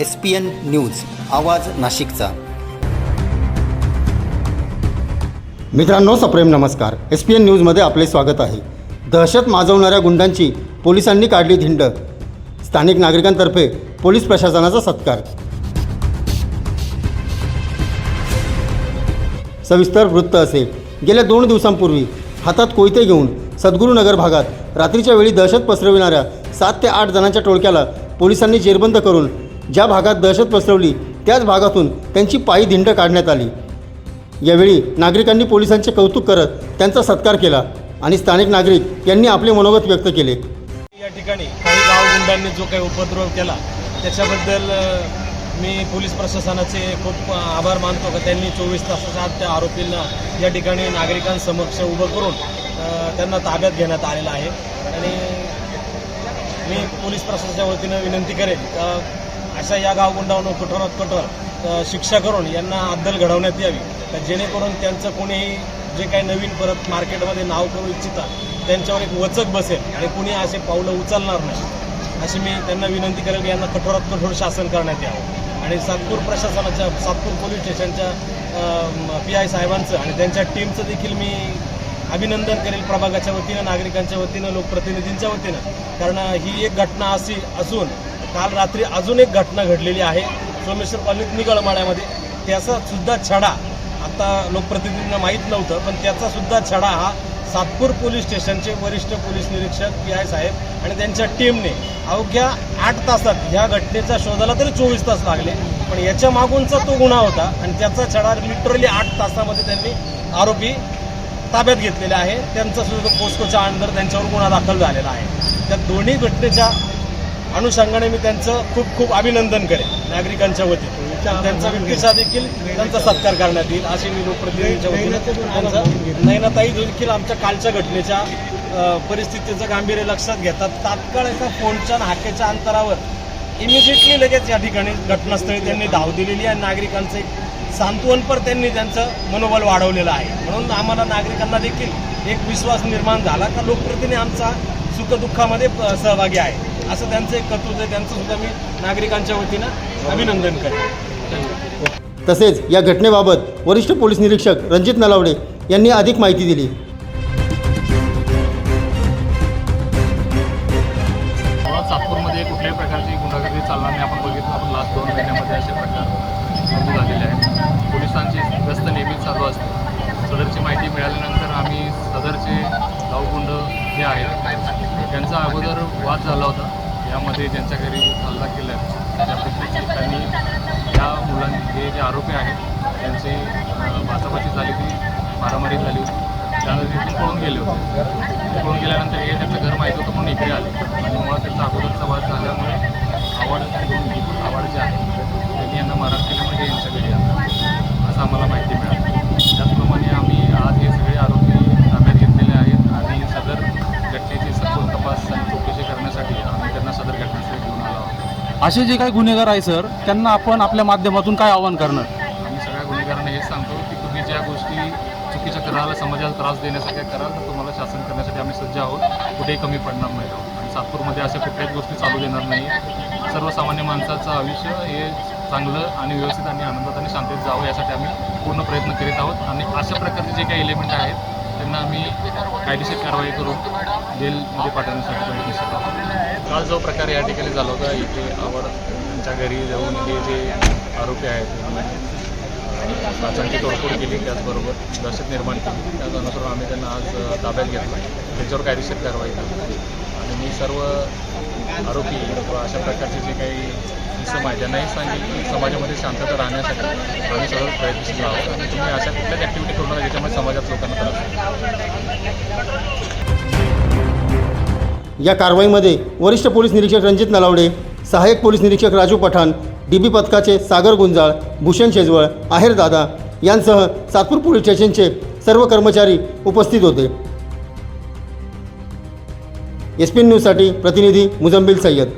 S P N news आवाज नाशिकचा. मित्रांनो सप्रेम नमस्कार. एस पी एन न्यूजमध्ये आपले स्वागत आहे. दहशत माजवणाऱ्या गुंडांची पोलिसांनी काढली धिंड. स्थानिक नागरिकांतर्फे पोलीस प्रशासनाचा सत्कार. सविस्तर वृत्त असे गेल्या दोन दिवसांपूर्वी हातात कोयते घेऊन सद्गुरुनगर भागात रात्रीच्या वेळी दहशत पसरविणाऱ्या सात ते आठ जणांच्या टोळक्याला पोलिसांनी जेरबंद करून ज्या भागात दहशत पसरवली त्याच भागातून त्यांची पायी धिंड काढण्यात आली. यावेळी नागरिकांनी पोलिसांचे कौतुक करत त्यांचा सत्कार केला आणि स्थानिक नागरिक यांनी आपले मनोगत व्यक्त केले. या ठिकाणी काही गाव गुंडांनी जो काही उपद्रव केला त्याच्याबद्दल मी पोलीस प्रशासनाचे खूप आभार मानतो का त्यांनी चोवीस तासाच्या आत त्या आरोपींना या ठिकाणी नागरिकांसमक्ष उभं करून त्यांना ताब्यात घेण्यात आलेलं आहे. आणि मी पोलीस प्रशासनाच्या वतीनं विनंती करेन का अशा या गावगुंडावर कठोरात कठोर शिक्षा करून यांना अद्दल घडवण्यात यावी. तर जेणेकरून त्यांचं कोणीही जे काही नवीन परत मार्केटमध्ये नाव करू इच्छितात त्यांच्यावर एक वचक बसेल आणि कुणी असे पावलं उचलणार नाही. अशी मी त्यांना विनंती करेल की यांना कठोरात कठोर शासन करण्यात यावं. आणि सातपूर प्रशासनाच्या सातपूर पोलीस स्टेशनच्या पी आय साहेबांचं आणि त्यांच्या टीमचं देखील मी अभिनंदन करेल प्रभागाच्या वतीनं नागरिकांच्या वतीनं लोकप्रतिनिधींच्या वतीनं. कारण ही एक घटना अशी असून काल रात्री अजून एक घटना घडलेली आहे. सोमेश्वर कॉलनीत निगळमाळ्यामध्ये त्याचा सुद्धा छडा आता लोकप्रतिनिधींना माहीत नव्हतं पण त्याचा सुद्धा छडा हा सातपूर पोलीस स्टेशनचे वरिष्ठ पोलीस निरीक्षक पी आय साहेब आणि त्यांच्या टीमने अवघ्या आठ तासात ह्या घटनेचा शोधाला तरी चोवीस तास लागले. पण याच्या मागूनचा तो गुन्हा होता आणि त्याचा छडा लिटरली आठ तासामध्ये त्यांनी आरोपी ताब्यात घेतलेले आहे. त्यांचा सुद्धा पोस्कोच्या अंडर त्यांच्यावर गुन्हा दाखल झालेला आहे. त्या दोन्ही घटनेच्या अनुषंगाने मी त्यांचं खूप खूप अभिनंदन करेन नागरिकांच्या वतीने. त्यांचा व्यक्तिशा देखील त्यांचा सत्कार करण्यात येईल अशी मी लोकप्रतिनिधींच्या वतीने त्यांचा नयनाताई देखील आमच्या कालच्या घटनेच्या परिस्थितीचं गांभीर्य लक्षात घेतात. तात्काळ एका फोनच्या हाकेच्या अंतरावर इमिजिएटली लगेच या ठिकाणी घटनास्थळी त्यांनी धाव दिलेली आहे. नागरिकांचं एक सांत्वनपर त्यांनी त्यांचं मनोबल वाढवलेलं आहे. म्हणून आम्हाला नागरिकांना देखील एक विश्वास निर्माण झाला का लोकप्रतिनिधी आमचा सुखदुःखामध्ये सहभागी आहे. असं त्यांचं एक कर्तृत्व आहे. त्यांचं सुद्धा मी नागरिकांच्या वतीनं अभिनंदन करेन तसेच या घटनेबाबत वरिष्ठ पोलीस निरीक्षक रणजित नलावडे यांनी अधिक माहिती दिली. यामध्ये ज्यांच्या घरी हल्ला केला त्यापैकी त्यांनी त्या मुलांनी हे जे आरोपी आहेत त्यांची अं, झाली होती मारामारी झाली होती. त्यानंतर तिथे पळून गेले होते. पळून गेल्यानंतर हे त्यांचं घर माहीत होतं म्हणून इकडे आले. आणि मुळात त्यांचा अगोदरचा वाद झाल्यामुळे आवड आवड जे आहे त्यांनी यांना मारहाण केल्यामुळे हे यांच्या घरी आले असं आम्हाला माहिती मिळाली त्याचप्रमाणे आम्ही आज हे सगळे आरोपी ताब्यात घेतलेले आहेत आणि सदर घटनेची सखोल तपास आणि चौकशी करण्यासाठी आम्ही त्यांना सदर घटनेसाठी घेऊन आलो आहोत असे जे काही गुन्हेगार आहे सर त्यांना आपण आपल्या माध्यमातून काय आवाहन करणार? आम्ही सगळ्या गुन्हेगारांना हेच सांगतो की तुम्ही ज्या गोष्टी चुकीच्या करायला समाजाला त्रास देण्यासाठी कराल तर तुम्हाला शासन करण्यासाठी आम्ही सज्ज आहोत. कुठेही कमी पडणार नाही आहोत आणि सातपूरमध्ये अशा कुठल्याच गोष्टी चालू देणार नाही. सर्वसामान्य माणसाचं आयुष्य हे चांगलं आणि व्यवस्थित आणि आनंदात आणि शांतीत जावं यासाठी आम्ही पूर्ण प्रयत्न करीत आहोत. आणि अशा प्रकारचे जे काही एलिमेंट आहेत त्यांना आम्ही कायदेशीर कारवाई करून जेलमध्ये पाठवण्यासाठी प्रयत्नशील आहोत. काल जो प्रकार या ठिकाणी झाला होता इथे आवड त्यांच्या घरी जाऊन हे जे आरोपी आहेत काचांची तोडफोड केली त्याचबरोबर दहशत निर्माण केली. त्याच अनुसरून आम्ही त्यांना आज ताब्यात घेतलं त्याच्यावर कायदेशीर कारवाई केली. आणि मी सर्व आरोपी किंवा अशा प्रकारचे जे काही इसम आहे त्यांनाही सांगेल की समाजामध्ये शांतता राहण्यासाठी आम्ही सर्व प्रयत्नशील आहोत. आणि तुम्ही अशा कुठल्याच ॲक्टिव्हिटी करू नका ज्याच्यामुळे समाजात लोकांना त्रास या कारवाईमध्ये वरिष्ठ पोलीस निरीक्षक रणजित नलावडे सहाय्यक पोलीस निरीक्षक राजू पठाण डी बी पथकाचे सागर गुंजाळ भूषण शेजवळ आहेर दादा यांसह सातपूर पोलीस स्टेशनचे सर्व कर्मचारी उपस्थित होते. एस पी न्यूजसाठी प्रतिनिधी मुजम्बिल सय्यद.